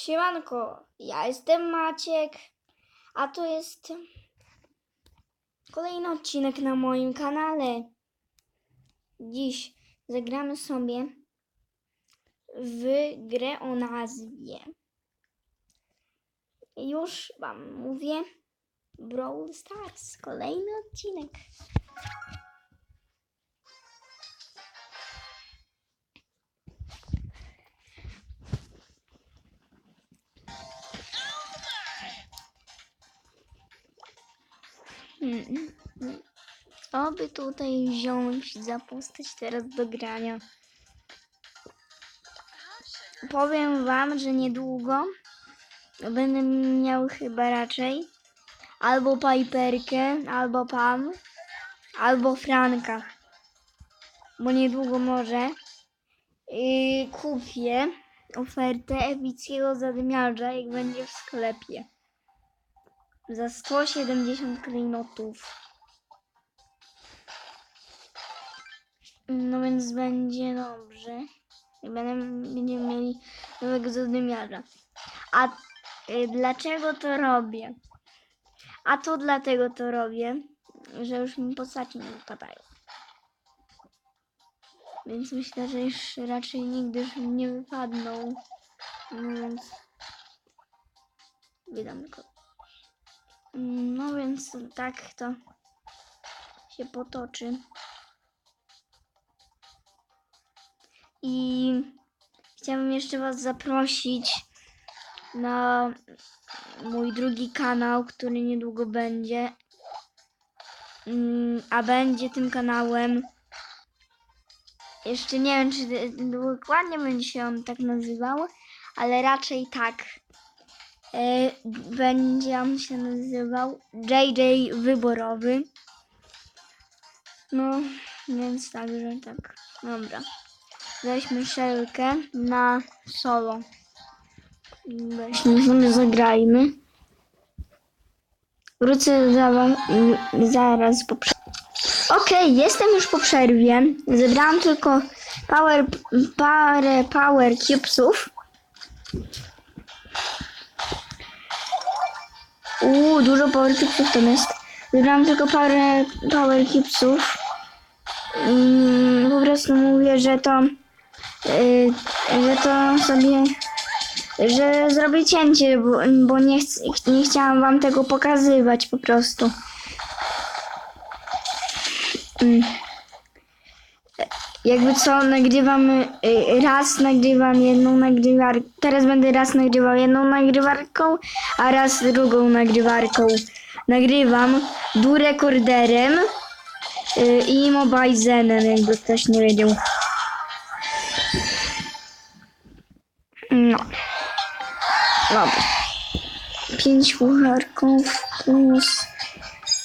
Siemanko, ja jestem Maciek, a to jest kolejny odcinek na moim kanale. Dziś zagramy sobie w grę o nazwie. Już Wam mówię, Brawl Stars, kolejny odcinek. Mm, mm. Co by tutaj wziąć za postać teraz do grania? Powiem wam, że niedługo będę miał chyba raczej albo Piperkę, albo Pam, albo Franka. Bo niedługo może kupię ofertę epickiego zadymiarza, jak będzie w sklepie za 170 klejnotów. No więc będzie dobrze. I będę, będziemy mieli nowego zadymiarza. A y, dlaczego to robię? A to dlatego to robię, że już mi postaci nie wypadają. Więc myślę, że już raczej nigdy już nie wypadną. No więc wydam go. No więc tak to się potoczy. I chciałabym jeszcze Was zaprosić na mój drugi kanał, który niedługo będzie. Mm, A będzie tym kanałem. Jeszcze nie wiem, czy dokładnie będzie się on tak nazywał, ale raczej tak. E, będzie on się nazywał JJ Wyborowy. No, więc także tak. Dobra. Weźmy szelkę na solo. Weźmy sobie zagrajmy. Wrócę za wam, zaraz po przerwie. Okej, jestem już po przerwie. Zebrałam tylko power, parę power cubesów. Uuu, dużo power cubesów tam jest. Wybrałam tylko parę power cubesów. Mm, po prostu mówię, że to yy, że to sobie że zrobię cięcie, bo, bo nie, ch- nie chciałam wam tego pokazywać po prostu. Mm. Jakby co, nagrywamy y, raz nagrywam jedną nagrywarką. Teraz będę raz nagrywał jedną nagrywarką, a raz drugą nagrywarką. Nagrywam durekorderem y, i mobizenem, jakby ktoś nie wiedział. No. Dobra. Pięć pucharków plus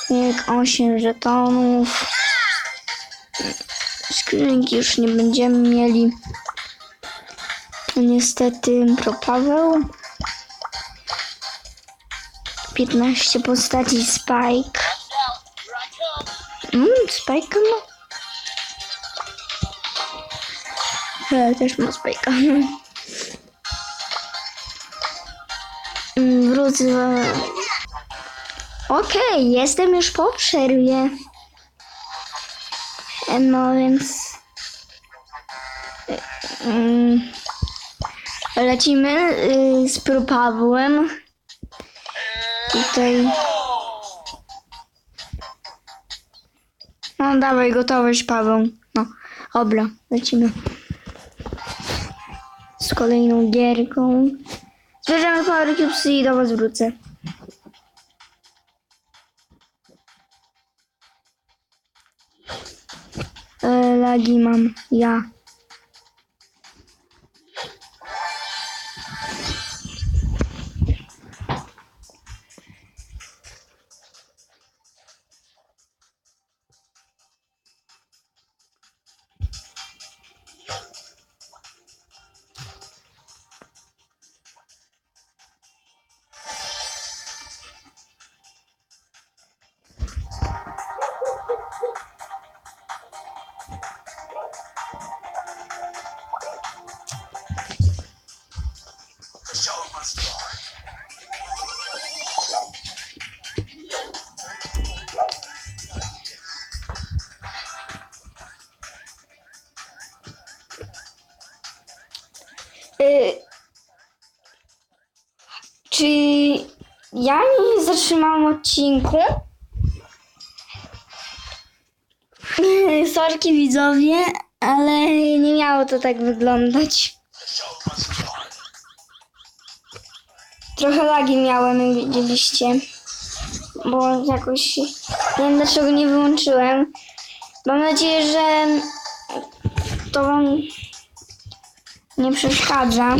jak osiem żetonów. Skrzynki już nie będziemy mieli. Niestety propaweł. 15 postaci Spike. Mm, Spike ma. Ja też ma Spike'a. Mm, Wrócę. Okej, jestem już po przerwie. No więc. Mm, Lecimy y, z Pawłem. Tutaj. No dawaj, gotowość Paweł. No, dobra, lecimy. Z kolejną gierką. Zbierzemy Cubes i do was wrócę. E, lagi ja nie zatrzymałam odcinku? Sorki widzowie, ale nie miało to tak wyglądać. Trochę lagi miałem, jak widzieliście. Bo jakoś nie wiem dlaczego nie wyłączyłem. Mam nadzieję, że to wam nie przeszkadza.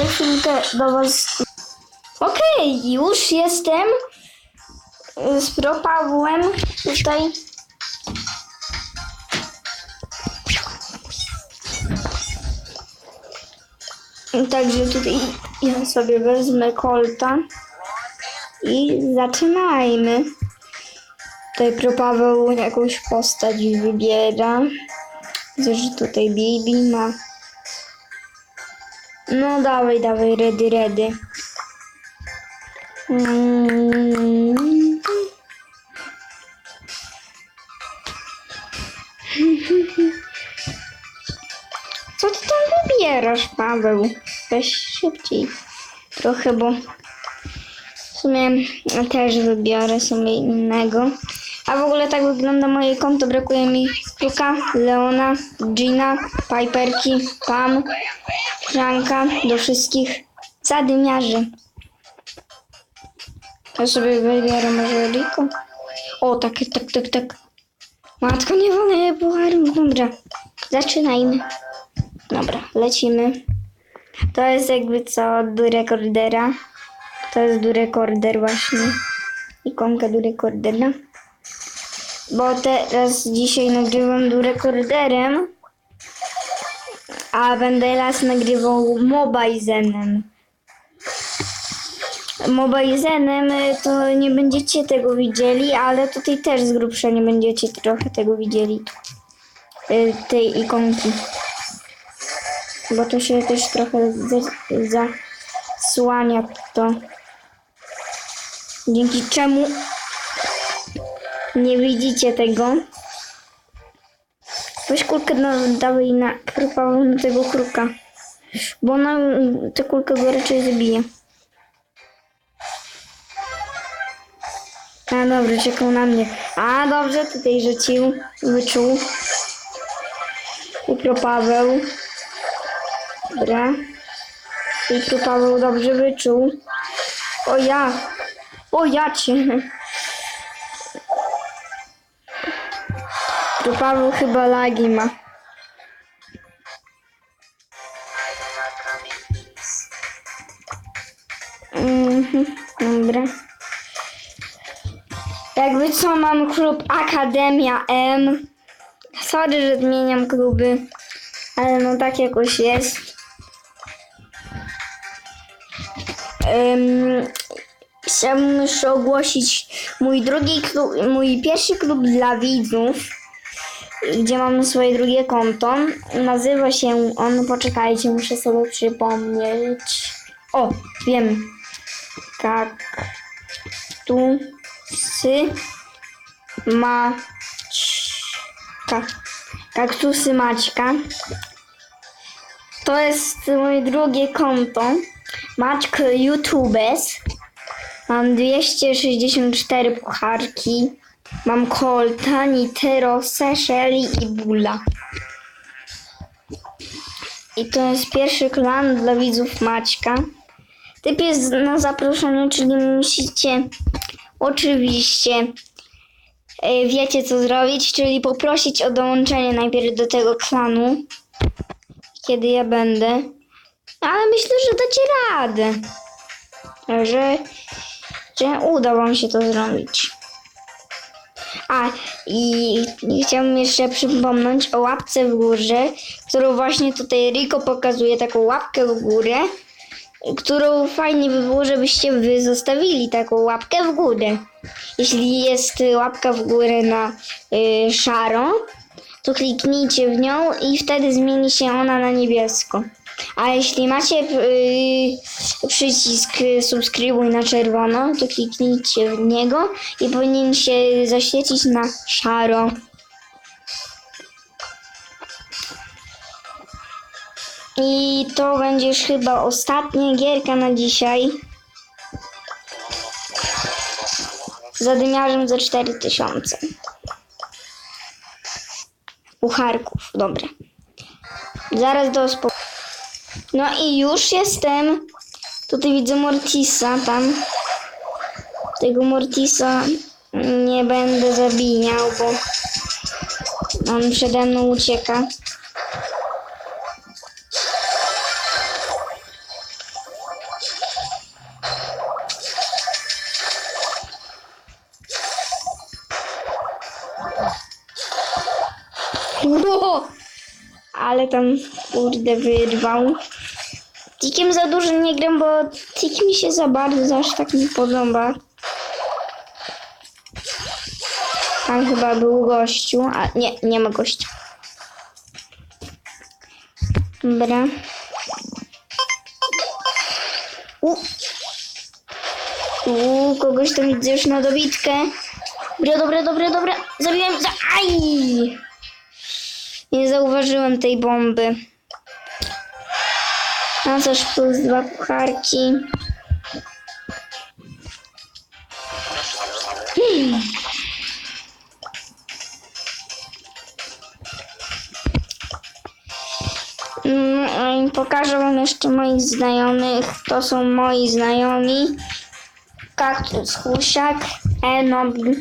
Za chwilkę do was. Okej, już jestem z Pro Pawłem tutaj. Także tutaj ja sobie wezmę kolta i zaczynajmy. Tutaj Pro Paweł jakąś postać wybiera. Widzę, że tutaj Bibi ma. No dawaj, dawaj, ready, ready. Co ty tam wybierasz, Paweł? Weź szybciej. Trochę, bo w sumie też wybiorę sobie innego. A w ogóle tak wygląda moje konto. Brakuje mi Luka, Leona, Gina, Piperki, Pam, Franka, do wszystkich zadymiarzy. Ja sobie wybiorę może Rico. O, tak, tak, tak, tak. Matko, nie wolno pucharów. Dobra, zaczynajmy. Dobra, lecimy. To jest jakby co do rekordera. To jest do rekorder właśnie. Ikonka do rekordera. Bo teraz dzisiaj nagrywam rekorderem. A będę raz nagrywał Mobizenem. Mobizenem y, to nie będziecie tego widzieli, ale tutaj też z grubsza nie będziecie trochę tego widzieli. Y, Tej ikonki. Bo to się też trochę za- zasłania to. Dzięki czemu nie widzicie tego. Weź kulkę dawaj na próbował tego kruka. Bo ona mm, tę kulkę go raczej zabije. A dobra, czekał na mnie. A dobrze, tutaj rzucił, wyczuł. Upro Paweł. Dobra. Upro Paweł dobrze wyczuł. O ja. O ja cię. To Paweł chyba lagi ma. Mhm, dobra. Jakby co mam klub Akademia M. Sorry, że zmieniam kluby, ale no tak jakoś jest. Ym, chciałbym jeszcze ogłosić mój drugi klub, mój pierwszy klub dla widzów, gdzie mam swoje drugie konto. Nazywa się on, poczekajcie, muszę sobie przypomnieć. O, wiem. Kaktusy Maćka. Kaktusy Maćka. To jest moje drugie konto. Maćk YouTubes. Mam 264 pucharki. Mam Colta, Nitero, Seszeli i Bula. I to jest pierwszy klan dla widzów Maćka. Typ jest na zaproszeniu, czyli musicie oczywiście e, wiecie co zrobić, czyli poprosić o dołączenie najpierw do tego klanu, kiedy ja będę. Ale myślę, że dacie radę. Że, że uda wam się to zrobić. A i, chciałbym jeszcze przypomnieć o łapce w górze, którą właśnie tutaj Rico pokazuje, taką łapkę w górę, którą fajnie by było, żebyście wy zostawili taką łapkę w górę. Jeśli jest łapka w górę na y, szaro, to kliknijcie w nią i wtedy zmieni się ona na niebiesko. A jeśli macie y, przycisk y, subskrybuj na czerwono, to kliknijcie w niego i powinien się zaświecić na szaro. I to będzie już chyba ostatnia gierka na dzisiaj. Zadymiarzem za 4000. Pucharków, dobra. Zaraz do spo... No i już jestem. Tutaj widzę Mortisa tam. Tego Mortisa nie będę zabijał, bo on przede mną ucieka. Ale tam kurde wyrwał. Tikiem za dużo nie gram, bo tik mi się za bardzo aż tak nie podoba. Tam chyba był gościu, a nie, nie ma gościa. Dobra. U. U, kogoś tam widzę już na dobitkę. Dobra, dobra, dobra, dobra. Zabiłem za... Aj! Nie zauważyłem tej bomby. Cóż, plus dwa pucharki. Hmm. Mm, Pokażę wam jeszcze moich znajomych. To są moi znajomi. Kaktus Husiak, Enobl,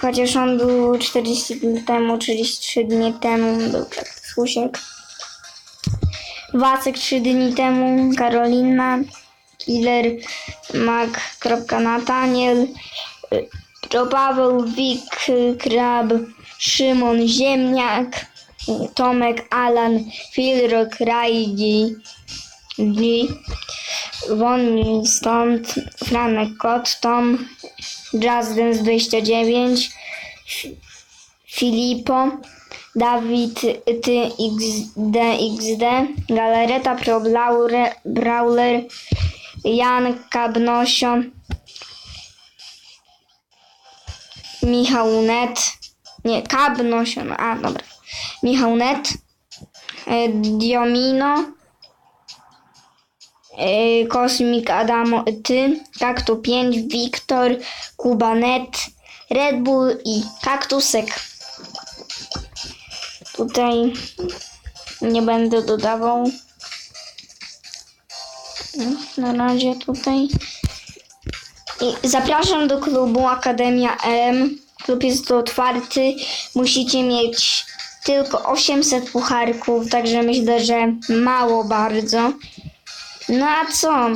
chociaż on był 40 dni temu, 33 dni temu, był Kaktus Husiak. Wacek 3 dni temu, Karolina, Killer, Mac.Nataniel, Joe Paweł, Wik, Krab, Szymon, Ziemniak, Tomek, Alan, Filrok, Rajdi, G, mi stąd, Franek Kot, Tom, Jazzdance 29, F- Filipo, Dawid Ty XD XD, Galereta Pro Blaure, Brawler, Jan Kabnosio, Michał Net, nie, Kabnosio, no, a dobra, Michał Net, e, Diomino, e, Kosmik Adamo, Ty, Kaktu 5, Wiktor, Kubanet, Red Bull i Kaktusek. Tutaj nie będę dodawał. No, Na razie tutaj. I zapraszam do klubu Akademia M. Klub jest otwarty. Musicie mieć tylko 800 pucharków, także myślę, że mało bardzo. No a co?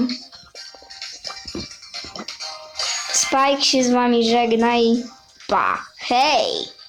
Spike się z wami żegna i pa. Hej!